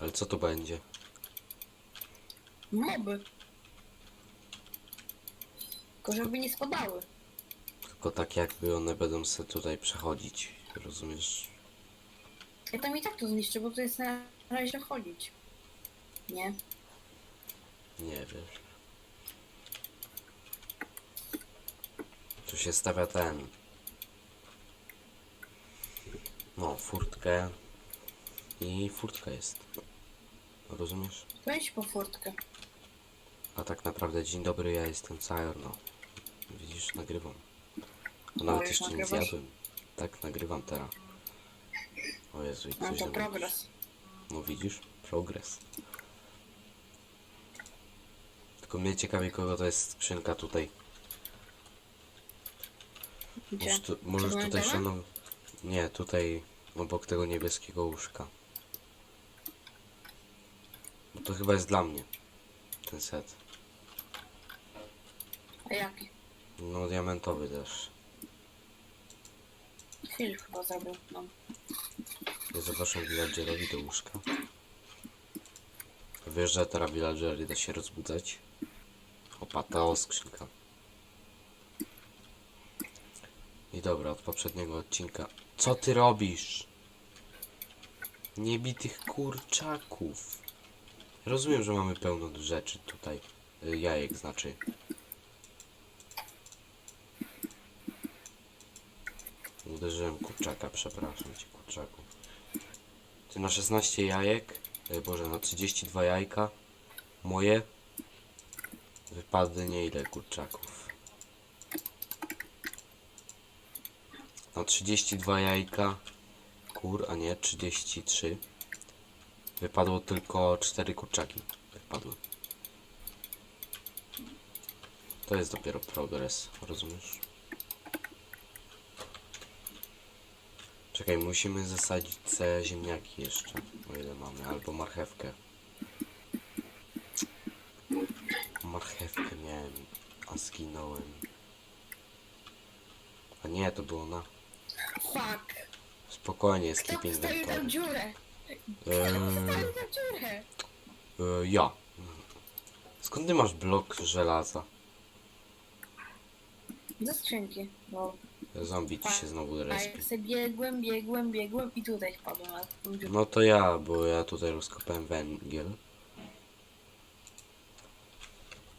Ale co to będzie? Moby. Tylko żeby nie spadały. Tylko tak jakby one będą se tutaj przechodzić. Rozumiesz? Ja tam i tak to zniszczę, bo to jest na razie chodzić. Nie? Nie wiesz. Tu się stawia ten. No, furtkę. I furtka jest. Rozumiesz? Idź po furtkę. A tak naprawdę dzień dobry, ja jestem Cajer, no. Widzisz, nagrywam. A O, nawet jeszcze nie nagrywasz? zjadłem. Tak, nagrywam teraz. O Jezu, i No coś to tam progres. No widzisz? Progres. Tylko mnie ciekawi, kogo to jest skrzynka tutaj. Gdzie? Możesz, tu, możesz tutaj Przeglądamy? szanow... Nie, tutaj obok tego niebieskiego łóżka. Bo to chyba jest dla mnie. Ten set. A jaki? No diamentowy też. Filip chyba zrobił nam. Ja zobaczę villagerowi do łóżka. Wiesz, że teraz villagery da się rozbudzać? Opata o skrzynka. I dobra, od poprzedniego odcinka. Co ty robisz? Nie bij tych kurczaków. Rozumiem, że mamy pełno rzeczy tutaj. Y, Jajek znaczy. Uderzyłem kurczaka, przepraszam cię kurczaku. Ty na 16 jajek, e, boże na 32 jajka, moje, wypadnie ile kurczaków? Na 32 jajka, kur, a nie 33, wypadło tylko 4 kurczaki, wypadły. To jest dopiero progres, rozumiesz? Czekaj, musimy zasadzić te ziemniaki jeszcze, o ile mamy, albo marchewkę. Marchewkę miałem, a zginąłem. A nie, to było na... Fuck! Spokojnie, Kto skip inventory. tam dziurę? Eee, tam dziurę? e, ja. Skąd ty masz blok żelaza? Do skrzynki. No. Zombie ci się znowu A respi. jak sobie biegłem, biegłem, biegłem i tutaj wpadłem na tą dziurę. No to ja, bo ja tutaj rozkopałem węgiel.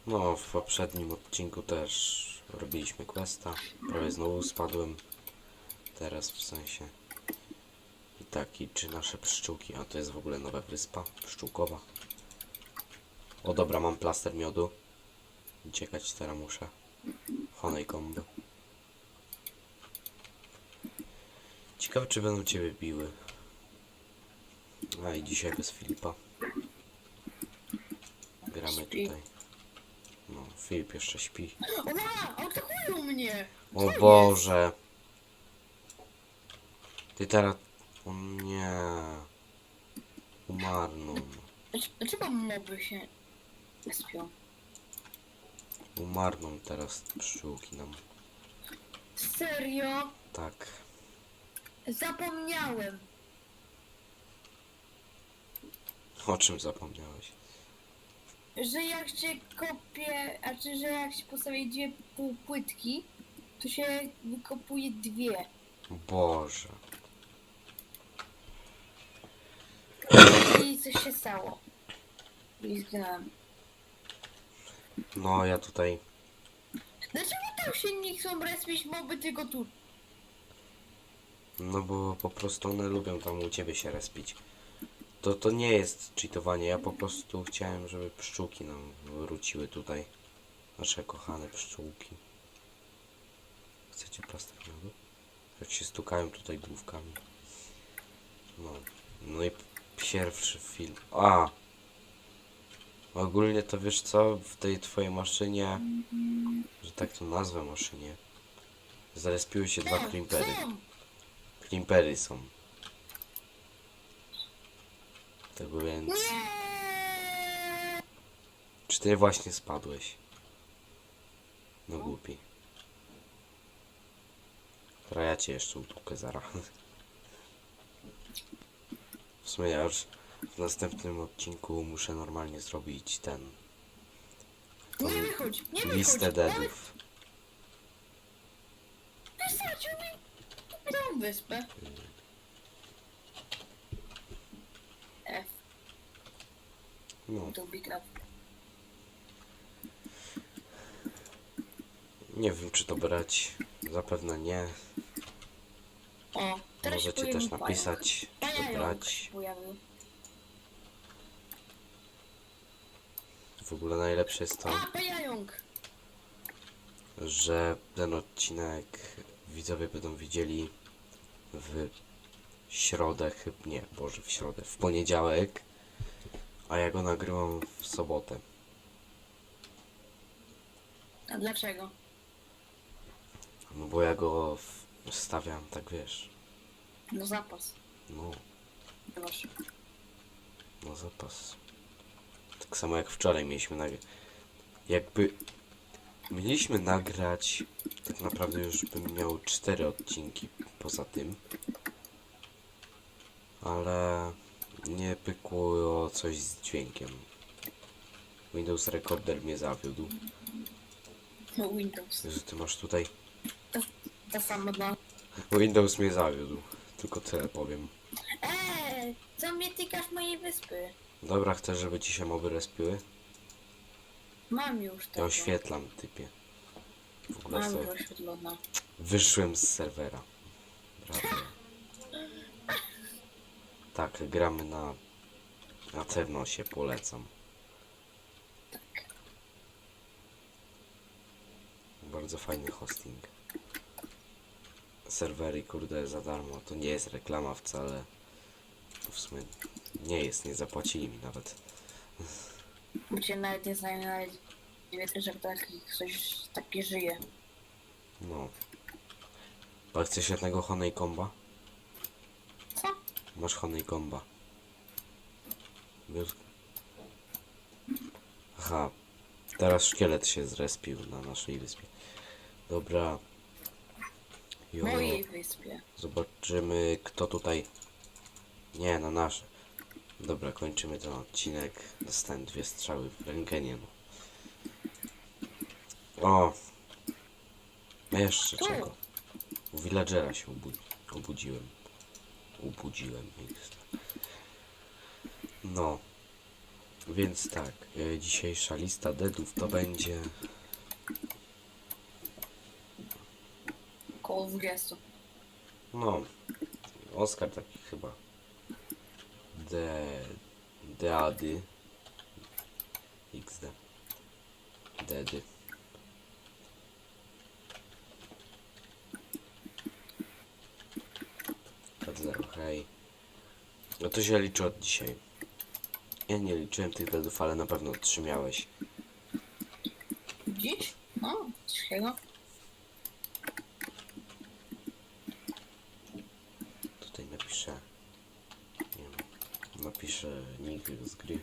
No, w poprzednim odcinku też robiliśmy questa. Prawie znowu spadłem. Teraz w sensie. I taki, czy nasze pszczółki, a to jest w ogóle nowa wyspa pszczółkowa. O dobra, mam plaster miodu. Uciekać teraz muszę. Honeycomb. Ciekawe, czy będą ciebie biły. A i dzisiaj bez Filipa. Gramy Śpi. tutaj. No, Filip jeszcze śpi. Atakują mnie! O? Boże! Ty teraz... O nie... Umarną. Dlaczego- moby się respią? Umarną teraz pszczółki nam. Serio? Tak. Zapomniałem. O czym zapomniałeś? że jak się kopie, a czy że jak się postawi dwie półpłytki, to się wykopuje dwie. Boże. I coś się stało. I zginąłem. No, ja tutaj... Dlaczego tam się nie chcą respić moby, tylko tu? No bo po prostu one lubią tam u ciebie się respić. To, to nie jest cheatowanie, ja po prostu chciałem, żeby pszczółki nam wróciły tutaj. Nasze kochane pszczółki. Chcecie plaster miodu? Jak się stukają tutaj główkami. No. No i pierwszy film. A! Ogólnie to wiesz co? W tej twojej maszynie, że tak to nazwę maszynie, zarespiły się dwa są! Klimpery są. Tego więc... Czy ty właśnie spadłeś? No głupi. Teraz ja cię jeszcze utłukę zaraz. W sumie ja już w następnym odcinku muszę normalnie zrobić ten Nie wychodź, nie wychodź. listę deadów. Wysadził mi tą wyspę. F, No, to up. nie wiem czy to brać. Zapewne nie. Teraz się Możecie pojawił też napisać, pająk. Pająk brać. się pojawił. W ogóle najlepsze jest to, A, pająk! że ten odcinek widzowie będą widzieli w środę, chyba nie, Boże, w środę, w poniedziałek, a ja go nagrywam w sobotę. A dlaczego? No bo ja go w- wstawiam, tak wiesz, No zapas. no, no zapas. Tak samo jak wczoraj mieliśmy nagrać. Jakby mieliśmy nagrać, tak naprawdę już bym miał cztery odcinki poza tym. Ale nie pykło coś z dźwiękiem. Windows Recorder mnie zawiódł. No Windows. Że ty masz tutaj. To samo dla... Windows mnie zawiódł. Tylko tyle powiem. Eee, co mnie tykasz mojej wyspy? Dobra, chcesz, żeby ci się moby respiły? Mam już Ja tego. oświetlam, typie. W ogóle Mam sobie już oświetlona. wyszłem z serwera. Brawo. Tak, gramy na... Na pewno się polecam. Bardzo fajny hosting. Serwery, kurde, za darmo. To nie jest reklama wcale. W sumie nie jest, nie zapłacili mi nawet. Cię nawet nie znają, nawet nie wiedzę, że taki ktoś taki żyje. No. A chcesz jednego Honeycomba? Co? Masz Honeycomba. Biur... Aha. Teraz szkielet się zrespił na naszej wyspie. Dobra. Jo, mojej wyspie. zobaczymy kto tutaj... Nie, na nasze. Dobra, kończymy ten odcinek. Dostałem dwie strzały w rękenie. No. O! Jeszcze czego? U villagera się obudzi obudziłem. Ubudziłem. No. Więc tak, e, dzisiejsza lista deadów to będzie Koło 20. No, Oskar taki chyba. De... Deady. XD. Dedy. Zero, hej. No to się liczy od dzisiaj. Ja nie liczyłem tych deadów, ale na pewno trzy miałeś. Widzisz? No, coś takiego. Tutaj napiszę. Nie wiem. Napiszę nick z gry.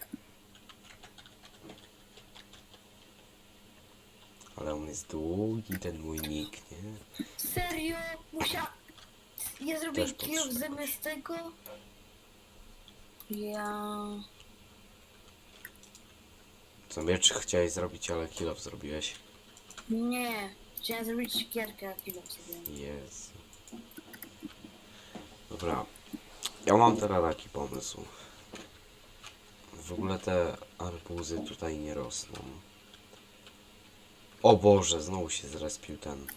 Ale on jest długi, ten mój nick, nie? Serio? Musia... Ja zrobię Też kill potrzebuję. zamiast tego? Ja... Co miecz chciałeś zrobić, ale kill off zrobiłeś. Nie. Chciałem zrobić siekierkę, a kill sobie. Jezu. Dobra. Ja mam teraz taki pomysł. W ogóle te arbuzy tutaj nie rosną. O Boże, znowu się zrespił ten.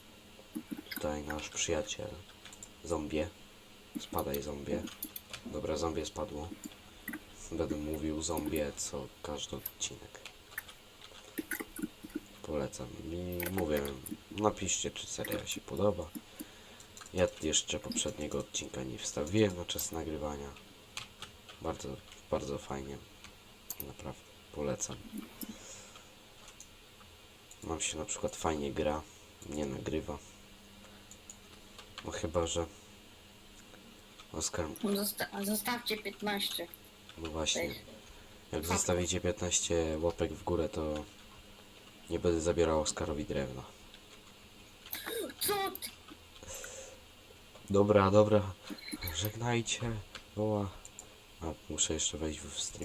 Tutaj nasz przyjaciel. Zombie. Spadaj zombie. Dobra, zombie spadło. Będę mówił zombie co każdy odcinek. Polecam. I mówię, napiszcie czy seria się podoba. Ja jeszcze poprzedniego odcinka nie wstawiłem na czas nagrywania. Bardzo, bardzo fajnie. Naprawdę polecam. Nam się na przykład fajnie gra, nie nagrywa. No chyba, że Oskar, Zosta zostawcie 15. no właśnie, jak zostawicie 15 łapek w górę, to nie będę zabierał Oskarowi drewna. Co ty? Dobra, dobra, żegnajcie. Woła. A muszę jeszcze wejść w stream.